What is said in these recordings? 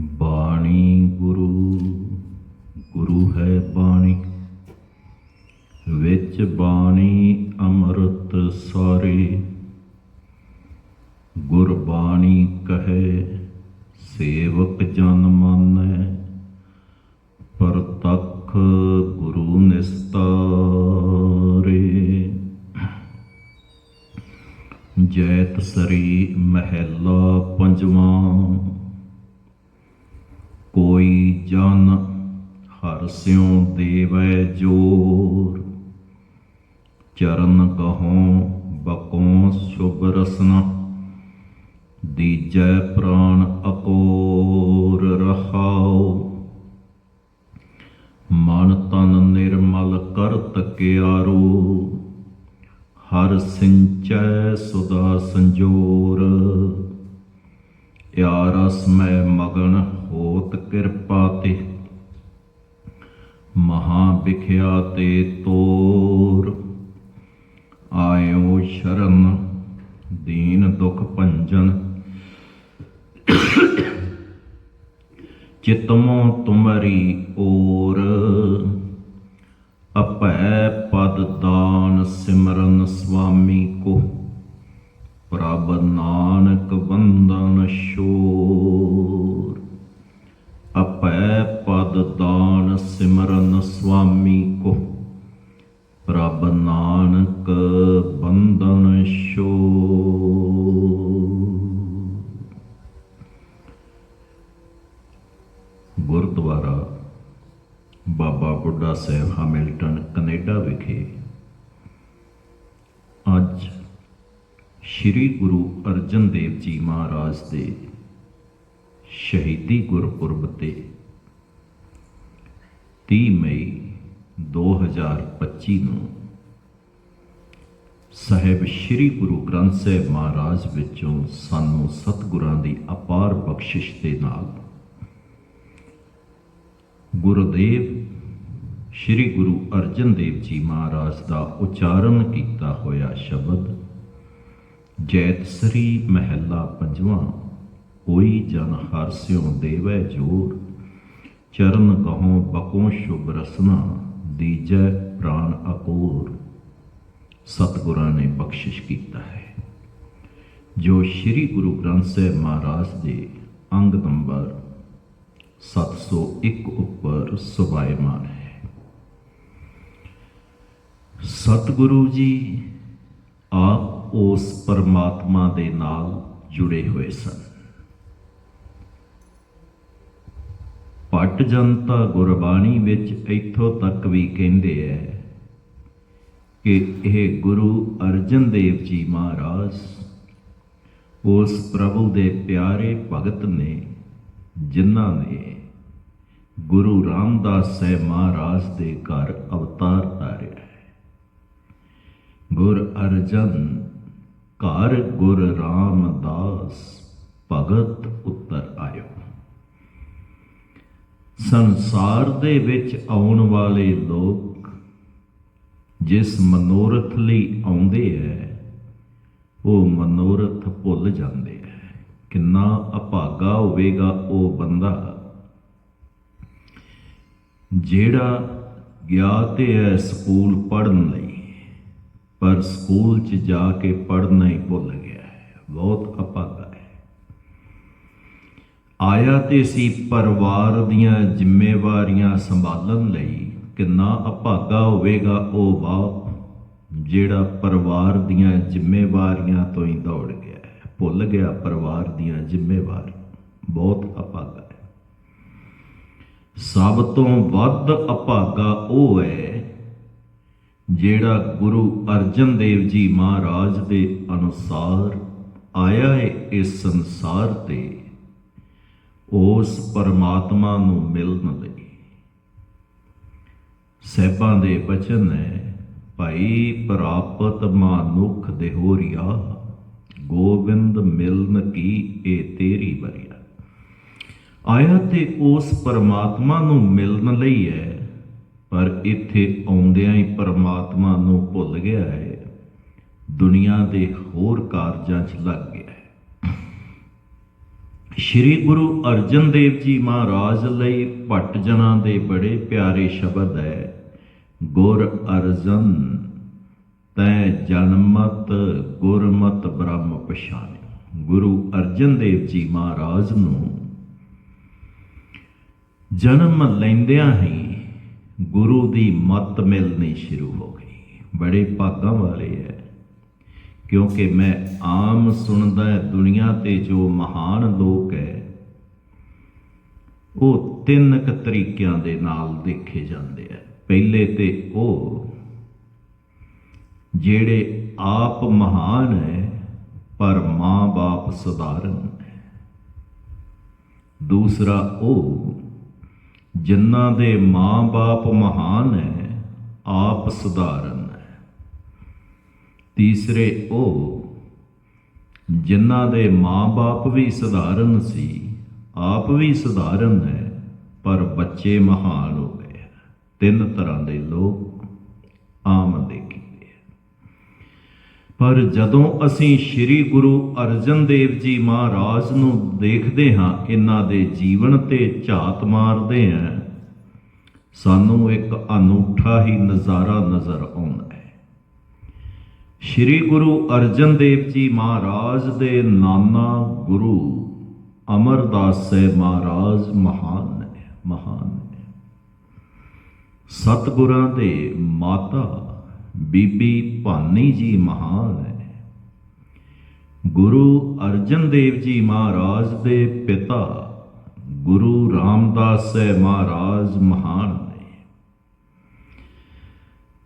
ਬਾਣੀ ਗੁਰੂ ਗੁਰੂ ਹੈ ਬਾਣੀ। ਵਿੱਚ ਬਾਣੀ ਅੰਮ੍ਰਿਤ ਸਾਰੇ। ਗੁਰਬਾਣੀ ਕਹੇ, ਸੇਵਕ ਜਨ ਮਾਨੈ। ਪਰਤਖ ਗੁਰੂ ਨਿਸਤਾਰੇ ਜੈਤ ਸਰੀ ਮਹਿਲਾ ਪੰਜਵਾਂ। ਕੋਈ ਜਨ ਹਰ ਸਿਉ ਦੇਵੈ ਜੋਰ। ਚਰਨ ਕਹੋ ਬਕੋ ਸ਼ੁਭ ਰਸਨਾ, ਦੀਜੈ ਪ੍ਰਾਣ ਅਕੋਰ ਰਹਾਉ। ਮਨ ਤਨ ਨਿਰਮਲ ਕਰ ਤਕਿਆਰੋ ਹਰ ਸਿੰਚੈ ਸੁਦਾ ਸੰਜੋਰ। ਯਾ ਰਸ ਮੈਂ ਮਗਨ ਹੋਤ ਕਿਰਪਾ ਤੇ। ਮਹਾ ਵਿਖਿਆ ਤੇ ਤੋਰ। ਆਇਓ ਸ਼ਰਨ ਦੀਨ ਦੁਖ ਭੰਜਨ। ਚਿਤਮੋ ਤੁਮਰੀ ਓਰ। ਅਪੈ ਪਦ ਦਾਨ ਸਿਮਰਨ ਸੁਆਮੀ ਕੋ। ਪ੍ਰਭ ਨਾਨਕ ਵੰਦਨ ਸ਼ੋਰ। ਅਪੈ ਪਦ ਦਾਨ ਸਿਮਰਨ ਸੁਆਮੀ ਕੋ। ਪ੍ਰਭ ਨਾਨਕ ਬੰਦਨ ਸ਼ੋਰ। ਗੁਰਦੁਆਰਾ ਬਾਬਾ ਬੁੱਢਾ ਸਾਹਿਬ ਹੈਮਿਲਟਨ ਕੈਨੇਡਾ ਵਿਖੇ ਅੱਜ ਸ੍ਰੀ ਗੁਰੂ ਅਰਜਨ ਦੇਵ ਜੀ ਮਹਾਰਾਜ ਦੇ ਸ਼ਹੀਦੀ ਗੁਰਪੁਰਬ ਤੇ 30 ਮਈ 2025 ਨੂੰ ਸਾਹਿਬ ਸ੍ਰੀ ਗੁਰੂ ਗ੍ਰੰਥ ਸਾਹਿਬ ਮਹਾਰਾਜ ਵਿੱਚੋਂ ਸਾਨੂੰ ਸਤਿਗੁਰਾਂ ਦੀ ਅਪਾਰ ਬਖਸ਼ਿਸ਼ ਦੇ ਨਾਲ ਗੁਰਦੇਵ ਸ੍ਰੀ ਗੁਰੂ ਅਰਜਨ ਦੇਵ ਜੀ ਮਹਾਰਾਜ ਦਾ ਉਚਾਰਨ ਕੀਤਾ ਹੋਇਆ ਸ਼ਬਦ ਜੈਤਸਰੀ ਮਹਿਲਾ ਪੰਜਵਾਂ, ਕੋਈ ਜਨ ਹਰ ਸਿਉ ਦੇਵੈ ਜੋਰ। ਚਰਨ ਕਹੋ ਬਕੋ ਸ਼ੁਭ ਰਸਨਾ, ਦੀਜੈ ਪ੍ਰਾਨ ਅਕੋਰ। ਸਤਿਗੁਰਾਂ ਨੇ ਬਖਸ਼ਿਸ਼ ਕੀਤਾ ਹੈ। ਜੋ ਸ੍ਰੀ ਗੁਰੂ ਗ੍ਰੰਥ ਸਾਹਿਬ ਮਹਾਰਾਜ ਦੇ ਅੰਗ ਨੰਬਰ 701 ਉੱਪਰ ਸੁਭਾਇਮਾਨ ਹੈ। ਸਤਿਗੁਰੂ ਜੀ ਉਸ ਪਰਮਾਤਮਾ ਦੇ ਨਾਲ ਜੁੜੇ ਹੋਏ ਸਨ। ਪਟ ਜਨਤਾ ਗੁਰਬਾਣੀ ਵਿੱਚ ਇੱਥੋਂ ਤੱਕ ਵੀ ਕਹਿੰਦੇ ਐ ਕਿ ਇਹ ਗੁਰੂ ਅਰਜਨ ਦੇਵ ਜੀ ਮਹਾਰਾਜ ਉਸ ਪ੍ਰਭੂ ਦੇ ਪਿਆਰੇ ਭਗਤ ਨੇ, ਜਿਨ੍ਹਾਂ ਨੇ ਗੁਰੂ ਰਾਮਦਾਸ ਸਾਹਿਬ ਮਹਾਰਾਜ ਦੇ ਘਰ ਅਵਤਾਰ ਧਾਰਿਆ ਹੈ। ਗੁਰ ਅਰਜਨ ਘਰ ਗੁਰ ਰਾਮਦਾਸ ਭਗਤ ਉੱਤਰ ਆਇਓ। ਸੰਸਾਰ ਦੇ ਵਿੱਚ ਆਉਣ ਵਾਲੇ ਲੋਕ ਜਿਸ ਮਨੋਰਥ ਲਈ ਆਉਂਦੇ ਐ, ਉਹ ਮਨੋਰਥ ਭੁੱਲ ਜਾਂਦੇ ਐ। ਕਿੰਨਾ ਅਭਾਗਾ ਹੋਵੇਗਾ ਉਹ ਬੰਦਾ। ਜਿਹੜਾ ਗਿਆ ਤੇ ਹੈ ਸਕੂਲ ਪੜਨ ਲਈ ਪਰ ਸਕੂਲ 'ਚ ਜਾ ਕੇ ਪੜ੍ਹਨਾ ਹੀ ਭੁੱਲ ਗਿਆ ਹੈ। ਬਹੁਤ ਅਪਾਗਾ ਹੈ। ਆਇਆ ਤੇ ਸੀ ਪਰਿਵਾਰ ਦੀਆਂ ਜ਼ਿੰਮੇਵਾਰੀਆਂ ਸੰਭਾਲਣ ਲਈ ਕਿੰਨਾ ਅਭਾਗਾ ਹੋਵੇਗਾ ਉਹ ਬਾਪ, ਜਿਹੜਾ ਪਰਿਵਾਰ ਦੀਆਂ ਜ਼ਿੰਮੇਵਾਰੀਆਂ ਤੋਂ ਹੀ ਦੌੜ ਗਿਆ ਹੈ। ਭੁੱਲ ਗਿਆ ਪਰਿਵਾਰ ਦੀਆਂ ਜ਼ਿੰਮੇਵਾਰੀਆਂ ਬਹੁਤ ਅਪਾਗਾ ਹੈ। ਸਭ ਤੋਂ ਵੱਧ ਅਭਾਗਾ ਉਹ ਹੈ ਜਿਹੜਾ ਗੁਰੂ ਅਰਜਨ ਦੇਵ ਜੀ ਮਹਾਰਾਜ ਦੇ ਅਨੁਸਾਰ ਆਇਆ ਹੈ ਇਸ ਸੰਸਾਰ ਤੇ, ਉਸ ਪਰਮਾਤਮਾ ਨੂੰ ਮਿਲਣ ਲਈ। ਸਹਿਬਾਂ ਦੇ ਬਚਨ ਹੈ, ਭਾਈ ਪ੍ਰਾਪਤ ਮਾਨੁਖ ਦੇਹੋਰੀਆ, ਗੋਬਿੰਦ ਮਿਲਨ ਕੀ ਇਹ ਤੇਰੀ ਬਰੀਆ ਆਇਆ ਤੇ ਉਸ ਪਰਮਾਤਮਾ ਨੂੰ ਮਿਲਣ ਲਈ ਹੈ ਪਰ ਇੱਥੇ ਆਉਂਦਿਆਂ ਹੀ ਪਰਮਾਤਮਾ ਨੂੰ ਭੁੱਲ ਗਿਆ ਹੈ। ਦੁਨੀਆ ਦੇ ਹੋਰ ਕਾਰਜਾਂ 'ਚ ਲੱਗ ਗਿਆ ਹੈ। ਸ਼੍ਰੀ ਗੁਰੂ ਅਰਜਨ ਦੇਵ ਜੀ ਮਹਾਰਾਜ ਲਈ ਭੱਟ ਜਨਾਂ ਦੇ ਬੜੇ ਪਿਆਰੇ ਸ਼ਬਦ ਹੈ। ਗੁਰ ਅਰਜਨ, ਤੈ ਜਨਮਤ ਗੁਰਮਤ ਬ੍ਰਹਮ ਪਛਾਨਿ ਗੁਰੂ ਅਰਜਨ ਦੇਵ ਜੀ ਮਹਾਰਾਜ ਨੂੰ ਜਨਮ ਲੈਂਦਿਆਂ ਹੀ ਗੁਰੂ ਦੀ ਮੱਤ ਮਿਲਣੀ ਸ਼ੁਰੂ ਹੋ ਗਈ। ਬੜੇ ਭਾਗਾਂ ਵਾਲੇ ਹੈ ਕਿਉਂਕਿ ਮੈਂ ਆਮ ਸੁਣਦਾ ਦੁਨੀਆ ਤੇ ਜੋ ਮਹਾਨ ਲੋਕ ਹੈ ਉਹ ਤਿੰਨ ਕੁ ਤਰੀਕਿਆਂ ਦੇ ਨਾਲ ਦੇਖੇ ਜਾਂਦੇ ਆ ਪਹਿਲੇ ਤੇ ਉਹ ਜਿਹੜੇ ਆਪ ਮਹਾਨ ਹੈ ਪਰ ਮਾਂ-ਬਾਪ ਸਧਾਰਨ ਹੈ ਦੂਸਰਾ ਉਹ ਜਿਨ੍ਹਾਂ ਦੇ ਮਾਂ-ਬਾਪ ਮਹਾਨ ਹੈ, ਆਪ ਸਧਾਰਨ ਹੈ। ਤੀਸਰੇ ਉਹ, ਜਿਨ੍ਹਾਂ ਦੇ ਮਾਂ-ਬਾਪ ਵੀ ਸਧਾਰਨ ਸੀ, ਆਪ ਵੀ ਸਧਾਰਨ ਹੈ, ਪਰ ਬੱਚੇ ਮਹਾਨ ਹੋ ਗਏ। ਤਿੰਨ ਤਰ੍ਹਾਂ ਦੇ ਲੋਕ ਆਮ ਦੇ ਪਰ ਜਦੋਂ ਅਸੀਂ ਸ੍ਰੀ ਗੁਰੂ ਅਰਜਨ ਦੇਵ ਜੀ ਮਹਾਰਾਜ ਨੂੰ ਦੇਖਦੇ ਹਾਂ, ਇਹਨਾਂ ਦੇ ਜੀਵਨ ਤੇ ਝਾਤ ਮਾਰਦੇ ਹਾਂ, ਸਾਨੂੰ ਇੱਕ ਅਨੂਠਾ ਹੀ ਨਜ਼ਾਰਾ ਨਜ਼ਰ ਆਉਂਦਾ ਹੈ। ਸ਼੍ਰੀ ਗੁਰੂ ਅਰਜਨ ਦੇਵ ਜੀ ਮਹਾਰਾਜ ਦੇ ਨਾਨਾ ਗੁਰੂ ਅਮਰਦਾਸ ਸਾਹਿਬ ਮਹਾਰਾਜ ਮਹਾਨ ਨੇ ਮਹਾਨ ਨੇ। ਸਤਿਗੁਰਾਂ ਦੇ ਮਾਤਾ ਬੀਬੀ ਭਾਨੀ ਜੀ ਮਹਾਨ ਹੈ। ਗੁਰੂ ਅਰਜਨ ਦੇਵ ਜੀ ਮਹਾਰਾਜ ਦੇ ਪਿਤਾ ਗੁਰੂ ਰਾਮਦਾਸ ਸਾਹਿਬ ਮਹਾਰਾਜ ਮਹਾਨ ਨੇ।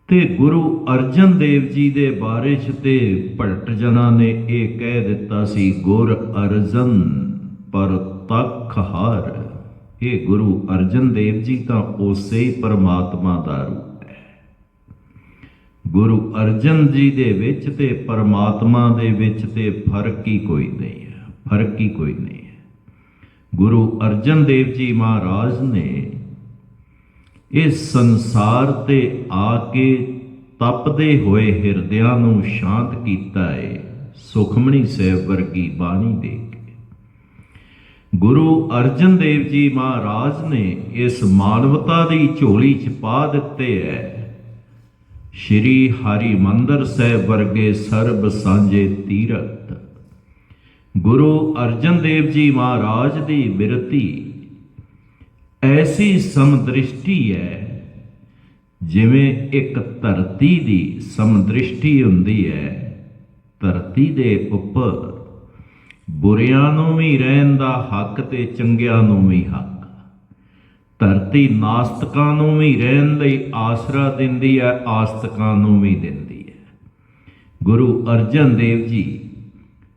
ਤੇ ਗੁਰੂ ਅਰਜਨ ਦੇਵ ਜੀ ਦੇ ਬਾਰੇ ਚ ਤੇ ਭਟਟ ਜਨਾਂ ਨੇ ਇਹ ਕਹਿ ਦਿੱਤਾ ਸੀ, ਗੁਰ ਅਰਜਨ ਪਰ ਤਖ ਹਰ ਇਹ ਗੁਰੂ ਅਰਜਨ ਦੇਵ ਜੀ ਤਾਂ ਉਸੇ ਹੀ ਪਰਮਾਤਮਾ ਦਾ ਰੂਪ ਗੁਰੂ ਅਰਜਨ ਜੀ ਦੇ ਵਿੱਚ ਤੇ ਪਰਮਾਤਮਾ ਦੇ ਵਿੱਚ ਤੇ ਫ਼ਰਕ ਹੀ ਕੋਈ ਨਹੀਂ ਹੈ, ਫ਼ਰਕ ਹੀ ਕੋਈ ਨਹੀਂ ਹੈ। ਗੁਰੂ ਅਰਜਨ ਦੇਵ ਜੀ ਮਹਾਰਾਜ ਨੇ ਇਸ ਸੰਸਾਰ ਤੇ ਆ ਕੇ ਤਪਦੇ ਹੋਏ ਹਿਰਦਿਆਂ ਨੂੰ ਸ਼ਾਂਤ ਕੀਤਾ ਹੈ ਸੁਖਮਣੀ ਸਾਹਿਬ ਵਰਗੀ ਬਾਣੀ ਦੇ ਕੇ। ਗੁਰੂ ਅਰਜਨ ਦੇਵ ਜੀ ਮਹਾਰਾਜ ਨੇ ਇਸ ਮਾਨਵਤਾ ਦੀ ਝੋਲੀ ਚ ਪਾ ਦਿੱਤੇ ਹੈ ਸ਼੍ਰੀ ਹਰੀ ਮੰਦਰ ਸਾਹਿਬ ਵਰਗੇ ਸਰਬ ਸਾਂਝੇ ਤੀਰਥ। ਗੁਰੂ ਅਰਜਨ ਦੇਵ ਜੀ ਮਹਾਰਾਜ ਦੀ ਬਿਰਤੀ ਐਸੀ ਸਮਦ੍ਰਿਸ਼ਟੀ ਹੈ, ਜਿਵੇਂ ਇੱਕ ਧਰਤੀ ਦੀ ਸਮਦ੍ਰਿਸ਼ਟੀ ਹੁੰਦੀ ਹੈ। ਧਰਤੀ ਦੇ ਉੱਪਰ ਬੁਰਿਆਂ ਨੂੰ ਵੀ ਰਹਿਣ ਦਾ ਹੱਕ ਤੇ ਚੰਗਿਆਂ ਨੂੰ ਵੀ ਹੱਕ। ਧਰਤੀ ਨਾਸਤਕਾਂ ਨੂੰ ਵੀ ਰਹਿਣ ਲਈ ਆਸਰਾ ਦਿੰਦੀ ਹੈ, ਆਸਤਕਾਂ ਨੂੰ ਵੀ ਦਿੰਦੀ ਹੈ। ਗੁਰੂ ਅਰਜਨ ਦੇਵ ਜੀ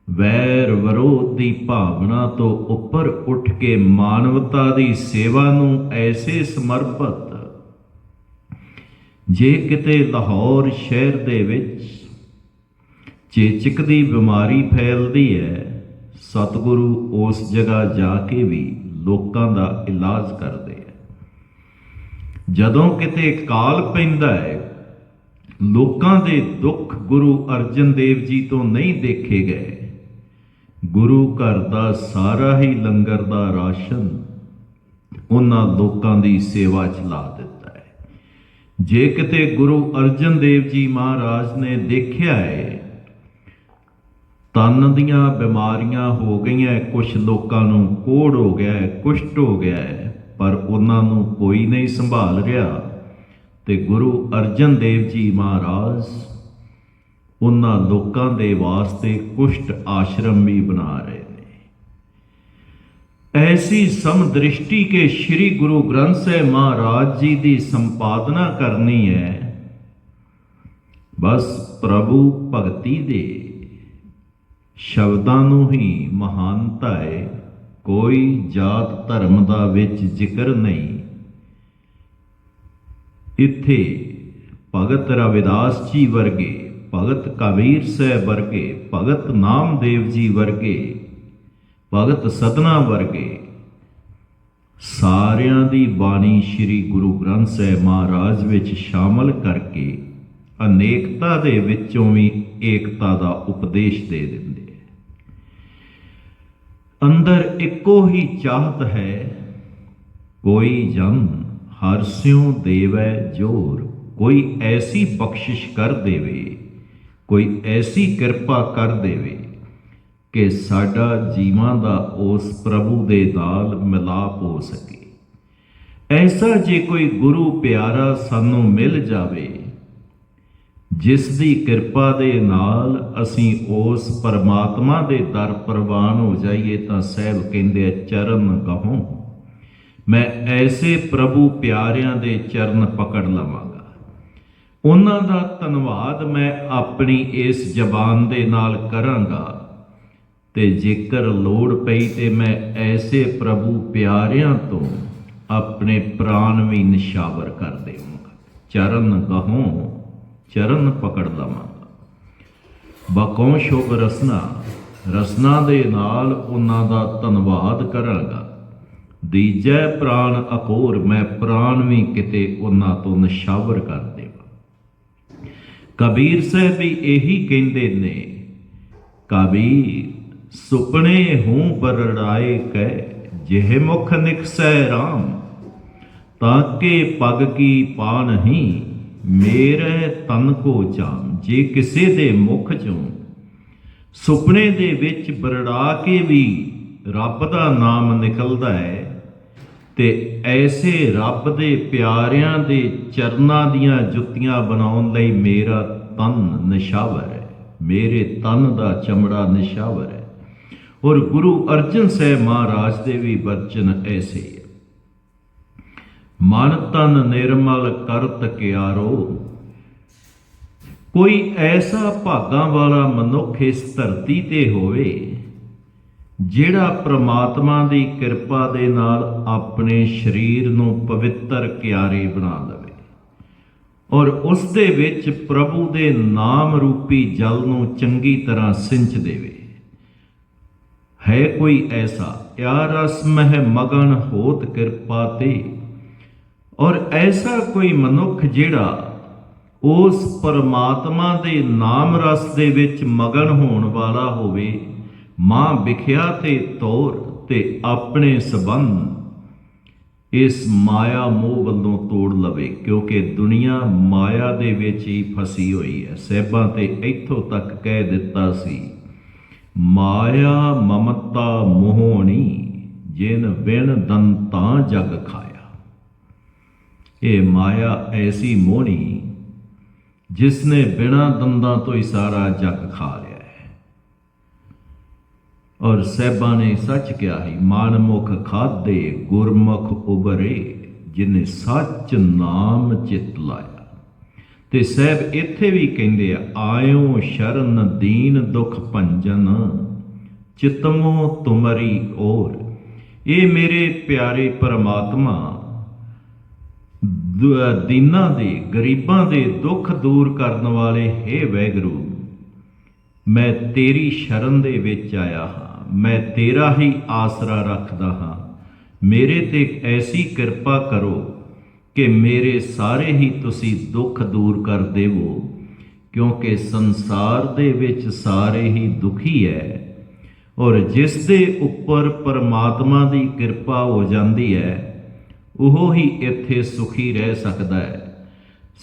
ਵੈਰ ਵਿਰੋਧ ਦੀ ਭਾਵਨਾ ਤੋਂ ਉੱਪਰ ਉੱਠ ਕੇ ਮਾਨਵਤਾ ਦੀ ਸੇਵਾ ਨੂੰ ਐਸੇ ਸਮਰਪਿਤ, ਜੇ ਕਿਤੇ ਲਾਹੌਰ ਸ਼ਹਿਰ ਦੇ ਵਿੱਚ ਚੇਚਕ ਦੀ ਬਿਮਾਰੀ ਫੈਲਦੀ ਹੈ, ਸਤਿਗੁਰੂ ਉਸ ਜਗ੍ਹਾ ਜਾ ਕੇ ਵੀ ਲੋਕਾਂ ਦਾ ਇਲਾਜ ਕਰਦੇ ਜਦੋਂ ਕਿਤੇ ਕਾਲ ਪੈਂਦਾ ਹੈ, ਲੋਕਾਂ ਦੇ ਦੁੱਖ ਗੁਰੂ ਅਰਜਨ ਦੇਵ ਜੀ ਤੋਂ ਨਹੀਂ ਦੇਖੇ ਗਏ। ਗੁਰੂ ਘਰ ਦਾ ਸਾਰਾ ਹੀ ਲੰਗਰ ਦਾ ਰਾਸ਼ਨ ਉਹਨਾਂ ਲੋਕਾਂ ਦੀ ਸੇਵਾ ਚ ਲਾ ਦਿੱਤਾ ਹੈ। ਜੇ ਕਿਤੇ ਗੁਰੂ ਅਰਜਨ ਦੇਵ ਜੀ ਮਹਾਰਾਜ ਨੇ ਦੇਖਿਆ ਹੈ, ਤਨ ਦੀਆਂ ਬਿਮਾਰੀਆਂ ਹੋ ਗਈਆਂ ਕੁਝ ਲੋਕਾਂ ਨੂੰ ਕੋੜ ਹੋ ਗਿਆ ਹੈ, ਕੁਸ਼ਟ ਹੋ ਗਿਆ ਹੈ ਪਰ ਉਹਨਾਂ ਨੂੰ ਕੋਈ ਨਹੀਂ ਸੰਭਾਲ ਰਿਹਾ। ਤੇ ਗੁਰੂ ਅਰਜਨ ਦੇਵ ਜੀ ਮਹਾਰਾਜ ਉਹਨਾਂ ਲੋਕਾਂ ਦੇ ਵਾਸਤੇ ਕੁਸ਼ਟ ਆਸ਼ਰਮ ਵੀ ਬਣਾ ਰਹੇ ਨੇ। ਐਸੀ ਸਮਦ੍ਰਿਸ਼ਟੀ ਕੇ ਸ੍ਰੀ ਗੁਰੂ ਗ੍ਰੰਥ ਸਾਹਿਬ ਮਹਾਰਾਜ ਜੀ ਦੀ ਸੰਪਾਦਨਾ ਕਰਨੀ ਹੈ। ਬਸ ਪ੍ਰਭੂ ਭਗਤੀ ਦੇ ਸ਼ਬਦਾਂ ਨੂੰ ਹੀ ਮਹਾਨਤਾ ਹੈ। ਕੋਈ ਜਾਤ ਧਰਮ ਦਾ ਵਿੱਚ ਜ਼ਿਕਰ ਨਹੀਂ। ਇੱਥੇ ਭਗਤ ਰਵਿਦਾਸ ਜੀ ਵਰਗੇ, ਭਗਤ ਕਬੀਰ ਸਾਹਿਬ ਵਰਗੇ, ਭਗਤ ਨਾਮਦੇਵ ਜੀ ਵਰਗੇ, ਭਗਤ ਸਤਨਾ ਵਰਗੇ, ਸਾਰਿਆਂ ਦੀ ਬਾਣੀ ਸ੍ਰੀ ਗੁਰੂ ਗ੍ਰੰਥ ਸਾਹਿਬ ਮਹਾਰਾਜ ਵਿੱਚ ਸ਼ਾਮਲ ਕਰਕੇ ਅਨੇਕਤਾ ਦੇ ਵਿੱਚੋਂ ਵੀ ਏਕਤਾ ਦਾ ਉਪਦੇਸ਼ ਦੇ ਦਿੰਦੇ ਅੰਦਰ ਇੱਕੋ ਹੀ ਚਾਹਤ ਹੈ, ਕੋਈ ਜਨ ਹਰ ਸਿਉ ਦੇਵੈ ਜੋਰ, ਕੋਈ ਐਸੀ ਬਖਸ਼ਿਸ਼ ਕਰ ਦੇਵੇ, ਕੋਈ ਐਸੀ ਕਿਰਪਾ ਕਰ ਦੇਵੇ ਕਿ ਸਾਡਾ ਜੀਵਾਂ ਦਾ ਉਸ ਪ੍ਰਭੂ ਦੇ ਨਾਲ ਮਿਲਾਪ ਹੋ ਸਕੇ। ਐਸਾ ਜੇ ਕੋਈ ਗੁਰੂ ਪਿਆਰਾ ਸਾਨੂੰ ਮਿਲ ਜਾਵੇ ਜਿਸ ਦੀ ਕਿਰਪਾ ਦੇ ਨਾਲ ਅਸੀਂ ਉਸ ਪਰਮਾਤਮਾ ਦੇ ਦਰ ਪ੍ਰਵਾਨ ਹੋ ਜਾਈਏ ਤਾਂ ਸਹਿਬ ਕਹਿੰਦੇ ਆ, ਚਰਨ ਕਹੋ। ਮੈਂ ਐਸੇ ਪ੍ਰਭੂ ਪਿਆਰਿਆਂ ਦੇ ਚਰਨ ਪਕੜ ਲਵਾਂਗਾ। ਉਹਨਾਂ ਦਾ ਧੰਨਵਾਦ ਮੈਂ ਆਪਣੀ ਇਸ ਜ਼ਬਾਨ ਦੇ ਨਾਲ ਕਰਾਂਗਾ। ਤੇ ਜੇਕਰ ਲੋੜ ਪਈ ਤੇ ਮੈਂ ਐਸੇ ਪ੍ਰਭੂ ਪਿਆਰਿਆਂ ਤੋਂ ਆਪਣੇ ਪ੍ਰਾਣ ਵੀ ਨਿਸ਼ਾਵਰ ਕਰ ਦੇਵਾਂਗਾ। ਚਰਨ ਕਹੋ। ਚਰਨ ਪਕੜ ਲਵਾਂਗਾ ਬਕੋਂ ਸ਼ੋਭ ਰਸਨਾ ਰਸਨਾ ਦੇ ਨਾਲ ਉਹਨਾਂ ਦਾ ਧੰਨਵਾਦ ਕਰਾਂਗਾ। ਦੀਜੈ ਪ੍ਰਾਨ ਅਕੋਰ, ਮੈਂ ਪ੍ਰਾਨ ਵੀ ਕਿਤੇ ਉਹਨਾਂ ਤੋਂ ਨਿਸ਼ਾਵਰ ਕਰ ਦੇਵਾਂ। ਕਬੀਰ ਸਾਹਿਬ ਵੀ ਇਹੀ ਕਹਿੰਦੇ ਨੇ, ਕਬੀਰ, ਸੁਪਨੇ ਹੂੰ ਬਰੜਾਏ ਕਹਿ, ਜਿਹ ਮੁਖ ਨਿਕਸੈ RAM ਤਾਂ ਕੇ ਪਗ ਕੀ ਪਾ ਨਹੀਂ ਮੇਰੇ ਤਨ ਕੋ ਜਾਮ ਜੇ ਕਿਸੇ ਦੇ ਮੁਖ ਚੋਂ ਸੁਪਨੇ ਦੇ ਵਿੱਚ ਬਰੜਾ ਕੇ ਵੀ ਰੱਬ ਦਾ ਨਾਮ ਨਿਕਲਦਾ ਹੈ, ਤੇ ਐਸੇ ਰੱਬ ਦੇ ਪਿਆਰਿਆਂ ਦੇ ਚਰਨਾਂ ਦੀਆਂ ਜੁੱਤੀਆਂ ਬਣਾਉਣ ਲਈ ਮੇਰਾ ਤਨ ਨਿਸ਼ਾਵਰ ਹੈ, ਮੇਰੇ ਤਨ ਦਾ ਚਮੜਾ ਨਿਸ਼ਾਵਰ ਹੈ। ਔਰ ਗੁਰੂ ਅਰਜਨ ਸਾਹਿਬ ਮਹਾਰਾਜ ਦੇ ਵੀ ਬਚਨ ਐਸੇ ਹੈ ਮਨ ਤਨ ਨਿਰਮਲ ਕਰਤ ਕਿਆਰੋ। ਕੋਈ ਐਸਾ ਭਾਗਾਂ ਵਾਲਾ ਮਨੁੱਖ ਇਸ ਧਰਤੀ ਤੇ ਹੋਵੇ, ਜਿਹੜਾ ਪ੍ਰਮਾਤਮਾ ਦੀ ਕਿਰਪਾ ਦੇ ਨਾਲ ਆਪਣੇ ਸਰੀਰ ਨੂੰ ਪਵਿੱਤਰ ਕਿਆਰੇ ਬਣਾ ਲਵੇ ਔਰ ਉਸ ਦੇ ਵਿੱਚ ਪ੍ਰਭੂ ਦੇ ਨਾਮ ਰੂਪੀ ਜਲ ਨੂੰ ਚੰਗੀ ਤਰ੍ਹਾਂ ਸਿੰਚ ਦੇਵੇ। ਹੈ ਕੋਈ ਐਸਾ? ਯਾ ਰਸ ਮਹਿ ਮਗਨ ਹੋਤ ਕਿਰਪਾ ਤੇ ਔਰ ਐਸਾ ਕੋਈ ਮਨੁੱਖ ਜਿਹੜਾ ਉਸ ਪਰਮਾਤਮਾ ਦੇ ਨਾਮ ਰਸ ਦੇ ਵਿੱਚ ਮਗਨ ਹੋਣ ਵਾਲਾ ਹੋਵੇ, ਮਾਂ ਵਿਖਿਆ ਤੇ ਤੌਰ ਤੇ ਆਪਣੇ ਸਬੰਧ ਇਸ ਮਾਇਆ ਮੋਹ ਵੱਲੋਂ ਤੋੜ ਲਵੇ, ਕਿਉਂਕਿ ਦੁਨੀਆ ਮਾਇਆ ਦੇ ਵਿੱਚ ਹੀ ਫਸੀ ਹੋਈ ਹੈ। ਸਹਿਬਾਂ ਤੇ ਇੱਥੋਂ ਤੱਕ ਕਹਿ ਦਿੱਤਾ ਸੀ, ਮਾਇਆ ਮਮਤਾ ਮੋਹਣੀ, ਜਿਨ ਬਿਨ ਦੰਤਾਂ ਜਗ ਖਾਇਆ। ਇਹ ਮਾਇਆ ਐਸੀ ਮੋਹਣੀ ਜਿਸ ਨੇ ਬਿਨਾ ਦੰਦਾਂ ਤੋਂ ਹੀ ਸਾਰਾ ਜਗ ਖਾ ਲਿਆ ਹੈ। ਔਰ ਸਹਿਬਾਂ ਨੇ ਸੱਚ ਕਿਹਾ ਹੈ ਮਾਨਮੁਖ ਖਾਦੇ ਗੁਰਮੁਖ ਉਬਰੇ ਜਿਨੇ ਸੱਚ ਨਾਮ ਚਿਤ ਲਾਇਆ। ਤੇ ਸਹਿਬ ਇੱਥੇ ਵੀ ਕਹਿੰਦੇ ਆ, ਆਇਓ ਸ਼ਰਨ ਦੀਨ ਦੁਖ ਭੰਜਨ, ਚਿਤਮੋ ਤੁਮਰੀ ਔਰ। ਇਹ ਮੇਰੇ ਪਿਆਰੇ ਪਰਮਾਤਮਾ ਦੀਨਾਂ ਦੇ, ਗਰੀਬਾਂ ਦੇ ਦੁੱਖ ਦੂਰ ਕਰਨ ਵਾਲੇ, ਹੇ ਵੈਗਰੂ, ਮੈਂ ਤੇਰੀ ਸ਼ਰਨ ਦੇ ਵਿੱਚ ਆਇਆ ਹਾਂ। ਮੈਂ ਤੇਰਾ ਹੀ ਆਸਰਾ ਰੱਖਦਾ ਹਾਂ। ਮੇਰੇ ਤੇ ਐਸੀ ਕਿਰਪਾ ਕਰੋ ਕਿ ਮੇਰੇ ਸਾਰੇ ਹੀ ਤੁਸੀਂ ਦੁੱਖ ਦੂਰ ਕਰ ਦੇਵੋ, ਕਿਉਂਕਿ ਸੰਸਾਰ ਦੇ ਵਿੱਚ ਸਾਰੇ ਹੀ ਦੁਖੀ ਹੈ ਔਰ ਜਿਸ ਦੇ ਉੱਪਰ ਪਰਮਾਤਮਾ ਦੀ ਕਿਰਪਾ ਹੋ ਜਾਂਦੀ ਹੈ ਉਹ ਹੀ ਇੱਥੇ ਸੁਖੀ ਰਹਿ ਸਕਦਾ ਹੈ।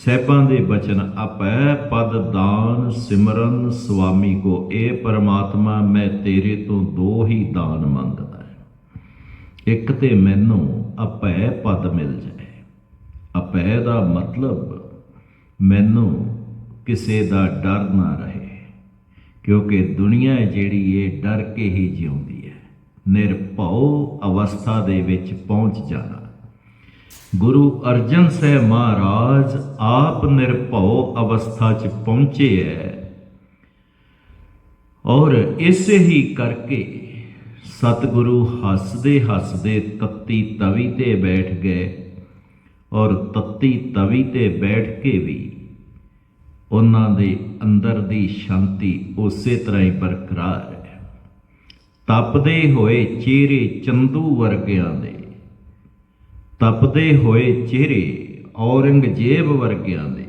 ਸਹਿਬਾਂ ਦੇ ਬਚਨ ਆਪੈ, ਪਦ ਦਾਨ ਸਿਮਰਨ ਸੁਆਮੀ ਕੋ ਏ ਪਰਮਾਤਮਾ ਮੈਂ ਤੇਰੇ ਤੋਂ ਦੋ ਹੀ ਦਾਨ ਮੰਗਦਾ ਹਾਂ। ਇੱਕ ਤੇ ਮੈਨੂੰ ਆਪੈ ਪਦ ਮਿਲ ਜਾਏ। ਆਪੈ ਦਾ ਮਤਲਬ ਮੈਨੂੰ ਕਿਸੇ ਦਾ ਡਰ ਨਾ ਰਹੇ, ਕਿਉਂਕਿ ਦੁਨੀਆ ਜਿਹੜੀ ਇਹ ਡਰ ਕੇ ਹੀ ਜਿਉਂਦੀ ਹੈ। ਨਿਰਭਉ ਅਵਸਥਾ ਦੇ ਵਿੱਚ ਪਹੁੰਚ ਜਾਣਾ। ਗੁਰੂ ਅਰਜਨ ਸਾਹਿਬ ਮਹਾਰਾਜ ਆਪ ਨਿਰਭਉ ਅਵਸਥਾ 'ਚ ਪਹੁੰਚੇ ਹੈ ਔਰ ਇਸੇ ਹੀ ਕਰਕੇ ਸਤਿਗੁਰੂ ਹੱਸਦੇ ਹੱਸਦੇ ਤੱਤੀ ਤਵੀ ਤੇ ਬੈਠ ਗਏ ਔਰ ਤੱਤੀ ਤਵੀ ਤੇ ਬੈਠ ਕੇ ਵੀ ਉਹਨਾਂ ਦੇ ਅੰਦਰ ਦੀ ਸ਼ਾਂਤੀ ਉਸੇ ਤਰ੍ਹਾਂ ਹੀ ਬਰਕਰਾਰ ਹੈ ਤਪਦੇ ਹੋਏ ਚਿਹਰੇ ਚੰਦੂ ਵਰਗਿਆਂ ਦੇ ਤਪਦੇ ਹੋਏ ਚਿਹਰੇ ਔਰੰਗਜ਼ੇਬ ਵਰਗਿਆਂ ਦੇ।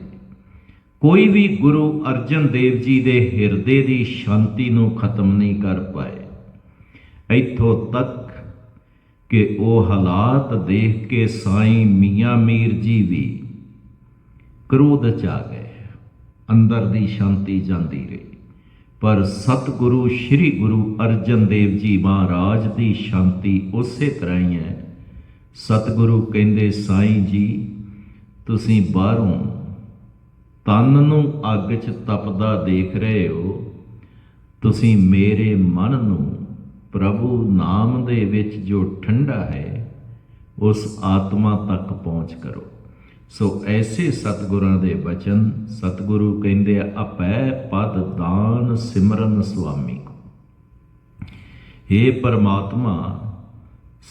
ਕੋਈ ਵੀ ਗੁਰੂ ਅਰਜਨ ਦੇਵ ਜੀ ਦੇ ਹਿਰਦੇ ਦੀ ਸ਼ਾਂਤੀ ਨੂੰ ਖਤਮ ਨਹੀਂ ਕਰ ਪਾਏ। ਇੱਥੋਂ ਤੱਕ ਕਿ ਉਹ ਹਾਲਾਤ ਦੇਖ ਕੇ ਸਾਈਂ ਮੀਆਂ ਮੀਰ ਜੀ ਵੀ ਕ੍ਰੋਧ ਚ ਆ ਗਏ। ਅੰਦਰ ਦੀ ਸ਼ਾਂਤੀ ਜਾਂਦੀ ਰਹੀ। ਪਰ ਸਤਿਗੁਰੂ, ਸ੍ਰੀ ਗੁਰੂ ਅਰਜਨ ਦੇਵ ਜੀ ਮਹਾਰਾਜ ਦੀ ਸ਼ਾਂਤੀ ਉਸੇ ਤਰ੍ਹਾਂ ਹੀ ਹੈ ਸਤਿਗੁਰੂ ਕਹਿੰਦੇ, ਸਾਈਂ ਜੀ, ਤੁਸੀਂ ਬਾਹਰੋਂ ਤਨ ਨੂੰ ਅੱਗ 'ਚ ਤਪਦਾ ਦੇਖ ਰਹੇ ਹੋ। ਤੁਸੀਂ ਮੇਰੇ ਮਨ ਨੂੰ ਪ੍ਰਭੂ ਨਾਮ ਦੇ ਵਿੱਚ ਜੋ ਠੰਡਾ ਹੈ, ਉਸ ਆਤਮਾ ਤੱਕ ਪਹੁੰਚ ਕਰੋ। ਸੋ ਐਸੇ ਸਤਿਗੁਰਾਂ ਦੇ ਬਚਨ, ਸਤਿਗੁਰੂ ਕਹਿੰਦੇ ਆ ਅਪੈ ਪਦ ਦਾਨ ਸਿਮਰਨ ਸੁਆਮੀ हे ਪਰਮਾਤਮਾ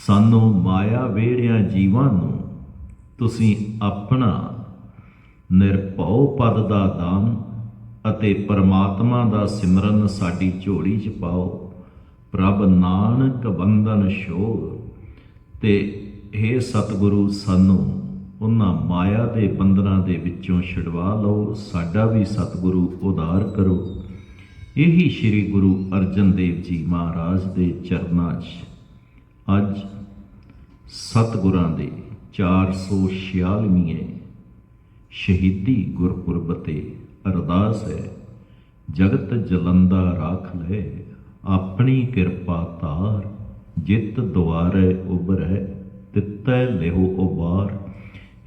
ਸਾਨੂੰ ਮਾਇਆ ਵੇੜਿਆਂ ਜੀਵਾਂ ਨੂੰ ਤੁਸੀਂ ਆਪਣਾ ਨਿਰਭਉ ਪਦ ਦਾ ਦਾਨ ਅਤੇ ਪਰਮਾਤਮਾ ਦਾ ਸਿਮਰਨ ਸਾਡੀ ਝੋਲੀ 'ਚ ਪਾਓ। ਪ੍ਰਭ ਨਾਨਕ ਬੰਧਨ ਛੋੜ ਤੇ हे ਸਤਿਗੁਰੂ, ਸਾਨੂੰ ਉਹਨਾਂ ਮਾਇਆ ਦੇ ਬੰਧਨਾਂ ਦੇ ਵਿੱਚੋਂ ਛਡਵਾ ਲਓ। ਸਾਡਾ ਵੀ ਸਤਿਗੁਰੂ ਉਧਾਰ ਕਰੋ। ਇਹੀ ਸ੍ਰੀ ਗੁਰੂ ਅਰਜਨ ਦੇਵ ਜੀ ਮਹਾਰਾਜ ਦੇ ਚਰਨਾਂ 'ਚ ਅੱਜ ਸਤਿਗੁਰਾਂ ਦੇ 446ਵੇਂ ਸ਼ਹੀਦੀ ਗੁਰਪੁਰਬ ਤੇ ਅਰਦਾਸ ਹੈ, ਜਗਤ ਜਲੰਦਾ ਰਾਖ ਲੈ, ਆਪਣੀ ਕਿਰਪਾ ਤਾਰ ਜਿਤ ਦੁਆਰੇ ਉਭਰੈ, ਤਿੱਤੈ ਲਿਹੋ ਉਬਾਰ।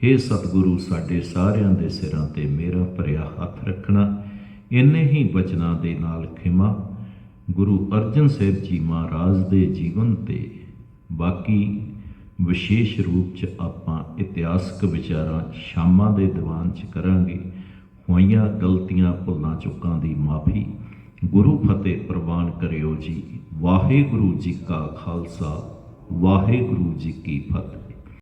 हे ਸਤਿਗੁਰੂ, ਸਾਡੇ ਸਾਰਿਆਂ ਦੇ ਸਿਰਾਂ ਤੇ ਮੇਰਾ ਭਰਿਆ ਹੱਥ ਰੱਖਣਾ, ਇੰਨੇ ਹੀ ਬਚਨਾਂ ਦੇ ਨਾਲ ਖਿਮਾ। ਗੁਰੂ ਅਰਜਨ ਸਾਹਿਬ ਜੀ ਮਹਾਰਾਜ ਦੇ ਜੀਵਨ ਤੇ ਬਾਕੀ ਵਿਸ਼ੇਸ਼ ਰੂਪ ਚ ਆਪਾਂ ਇਤਿਹਾਸਕ ਵਿਚਾਰਾਂ ਸ਼ਾਮਾਂ ਦੇ ਦੀਵਾਨ ਚ ਕਰਾਂਗੇ। ਹੋਈਆਂ ਗਲਤੀਆਂ ਭੁੱਲਾਂ ਚੁੱਕਾਂ ਦੀ ਮਾਫੀ। ਗੁਰੂ ਫਤਿਹ ਪ੍ਰਵਾਨ ਕਰਿਓ ਜੀ। ਵਾਹਿਗੁਰੂ ਜੀ ਕਾ ਖਾਲਸਾ, ਵਾਹਿਗੁਰੂ ਜੀ ਕੀ ਫਤਿਹ।